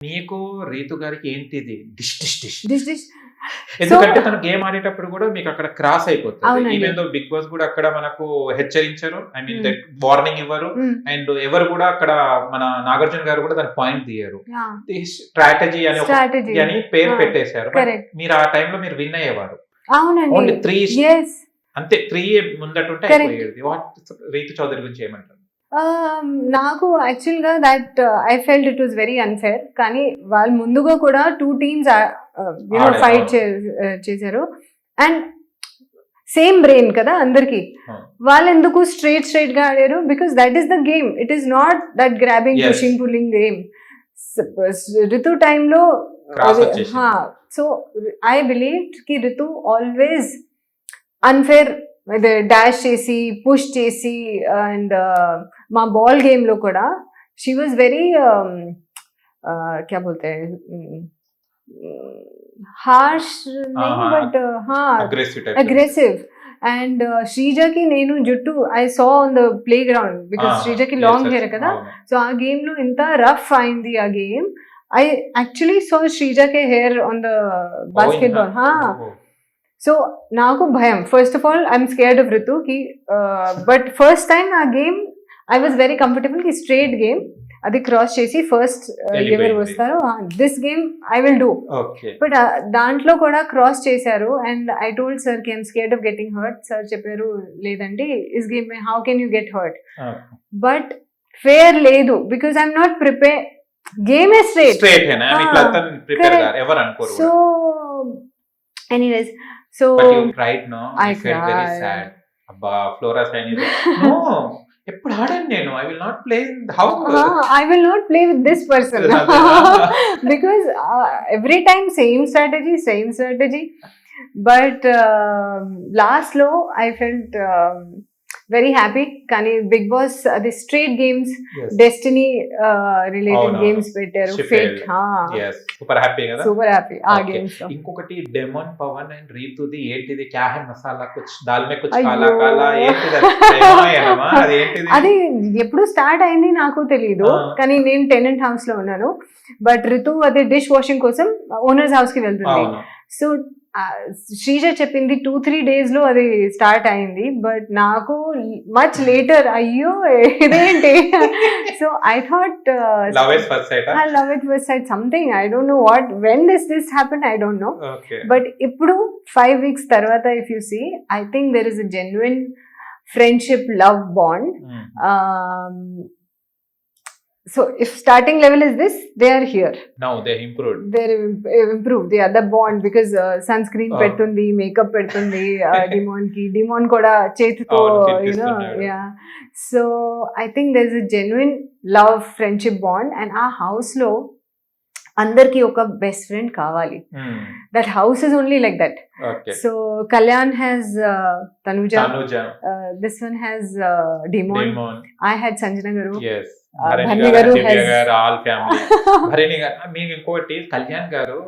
మీకు రీతు గారికి ఏంటిది? Dish dish dish. This this ఎందుకంటే తను గేమ్ ఆడేటప్పుడు కూడా మీకు అక్కడ క్రాస్ అయిపోతుంది. ఈవెన్ దో బిగ్ బాస్ కూడా అక్కడ మనకు హెచ్చరించారు. I mean Hmm. వార్నింగ్ ఇవ్వరు. అండ్ ఎవరు కూడా అక్కడ మన నాగార్జున గారు కూడా దాని పాయింట్ తీయరు. స్ట్రాటజీ అని అని పేరు Ah, పెట్టేశారు. మీరు ఆ టైంలో మీరు విన్ అయ్యేవారు. ఓన్లీ అవునండి త్రీ అంతే త్రీ Correct. అయిపోయేది. వాట్ రీతు చౌదరి గురించి ఏమంటారు? నాకు యాక్చువల్గా that I felt it was very unfair కానీ వాళ్ళు ముందుగా కూడా టూ టీమ్స్. ఫైట్ చేశారు. అండ్ సేమ్ బ్రెయిన్ కదా అందరికి. వాళ్ళు ఎందుకు స్ట్రైట్ స్ట్రైట్గా ఆడారు? Because that is the game it is not that grabbing. Pushing pulling game Ritu టైంలో సో ఐ బిలీవ్కి ఋతు ఆల్వేస్ అన్ఫేర్ డాష్ చేసి పుష్ చేసి అండ్ మా బాల్ గేమ్లో కూడా షీ వాజ్ వెరీ క్యా బోల్తే హార్ష్. బట్ అగ్రెసివ్ అండ్ శ్రీజకి నేను జుట్టు I saw on the playground because శ్రీజకి long hair కదా సో ఆ గేమ్లో ఇంత రఫ్ అయింది ఆ గేమ్ ఐ యాక్చువల్లీ సో శ్రీజకే hair on the basket ball హా సో నాకు భయం. First of all I'm scared of Ritu కి బట్ ఫస్ట్ టైం ఆ గేమ్ ఐ వాజ్ వెరీ కంఫర్టబుల్కి స్ట్రేట్ గేమ్ అది క్రాస్ చేసి ఫస్ట్ ఎవరు. వస్తారో this game I will do but దాంట్లో కూడా క్రాస్ చేశారు. అండ్ ఐ టోల్డ్ సార్కి I'm scared of getting hurt sir చెప్పారు లేదండి is game how can you get hurt but fair లేదు. Because I'm not prepare game straight so anyways you cried no I fell very cried. Sad Flora flora sign no ఎప్పుడు ఆడాను నేను? I will not play how I will not play with this person because every time same strategy same strategy but లాస్ట్లో I felt very happy కానీ big boss అది straight games destiny related. Games పెట్టారు. Fate. Super happy కదా? Super happy ఆ. Games ఇంకొకటి demon Pawan and రీతుది ఏంటిది? క్యా హై మసాలా కుచ్ దాల్ మే కుచ్. కాలా కాలా ఏంటిది అది? ఎప్పుడు స్టార్ట్ అయింది నాకు తెలియదు. కానీ నేను టెనెంట్ హౌస్లో ఉన్నాను. బట్ రితు అదే డిష్ వాషింగ్ కోసం ఓనర్స్ హౌస్కి వెళ్తుంది. సో శ్రీజ చెప్పింది టూ త్రీ డేస్లో అది స్టార్ట్ అయింది. బట్ నాకు మచ్ లేటర్ అయ్యో ఇదేంటి so I thought love first it was side something I don't know what when this this happen I don't know but ఇప్పుడు ఫైవ్ వీక్స్ తర్వాత if you see I think there is a genuine friendship love bond so if starting level is this, they are here. Now they improved They're im- improved. They are the bond because uh, sunscreen Oh. పెడుతుంది makeup పెడుతుంది demon కి demon కూడా చేతితో అవును, you know తినిపిస్తున్నాడు. Yeah so I think there is a genuine love friendship bond and ఆ house లో అందరికి ఒక బెస్ట్ ఫ్రెండ్ కావాలి. That house is only like that so Kalyan has Tanuja this one has demon I had Sanjana గారు మీకు ఇంకోటి కళ్యాణ్ గారు.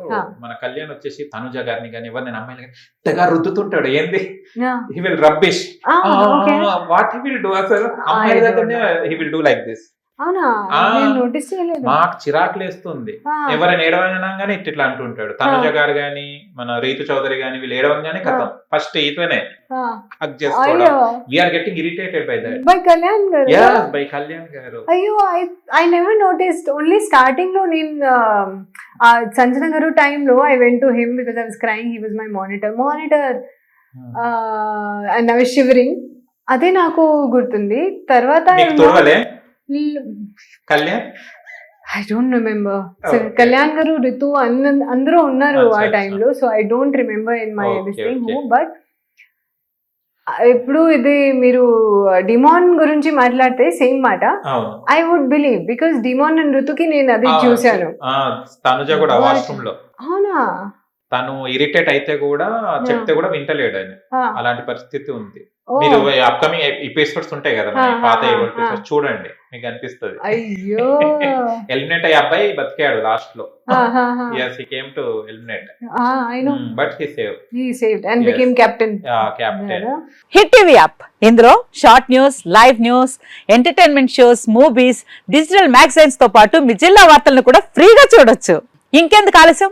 మన కళ్యాణ్ వచ్చేసి తనుజ గారిని కానీ ఎవరిని అమ్మాయిలు కానీ తెగ రుద్దుతుంటాడు. ఏంది. He will rubbish. What he will do అసలు? అమ్మాయిల దగ్గరనే. He will do like this అవునా? ఆ. నేను నోటీస్ చేయలేదు. మాకు చిరాకు లేస్తుంది ఎవరైనా ఏడవగానే ఇట్ ఇట్లా అంటుంటాడు. తనుజ గారు గాని మన రీతు చౌదరి గాని వీళ్ళు ఏడవగానే కథం. ఫస్ట్ ఈతనే. హక్ చేసుకోవడం. అయ్యో. We're getting irritated by that by Kalyan గారు? యా బై కళ్యాణ్ గారు. అయ్యో I I never noticed only స్టార్టింగ్లో నేను um, సంజన గారు టైంలో I went to him because I was crying he was my monitor monitor and I was shivering అదే నాకు గుర్తుంది. తర్వాత Kalyan? I don't remember. Kalyan గారు రితు అందరూ ఉన్నారు అచ్చా, ఆ. టైంలో. So I don't remember in my Okay, this thing okay. But ఇప్పుడు ఇది మీరు డిమాన్ గురించి మాట్లాడితే సేమ్ మాట. I would believe because demon and ఋతుకి నేను అది ఆ, చూశాను లో. అవునా? తను ఇరిటేట్ అయితే కూడా చెప్తే కూడా వింటలేడు ఆయన. అలాంటి పరిస్థితి ఉంది. మీరు అప్కమింగ్ ఎపిసోడ్స్ ఉంటాయి కదా పాత. చూడండి మీకు అనిపిస్తుంది. అయ్యో. ఎలిమినేట్ అయ్యే అబ్బాయి బతికాడు లాస్ట్లో yes he came to eliminate. ఆ, I know. But he saved. He saved and Yes. became captain. yeah captain. Yeah. Hit TV app ఇందులో short news live news entertainment shows movies digital మ్యాగజైన్స్తో పాటు మీ జిల్లా వార్తలను కూడా ఫ్రీగా చూడొచ్చు. ఇంకెందుకు ఆలస్యం?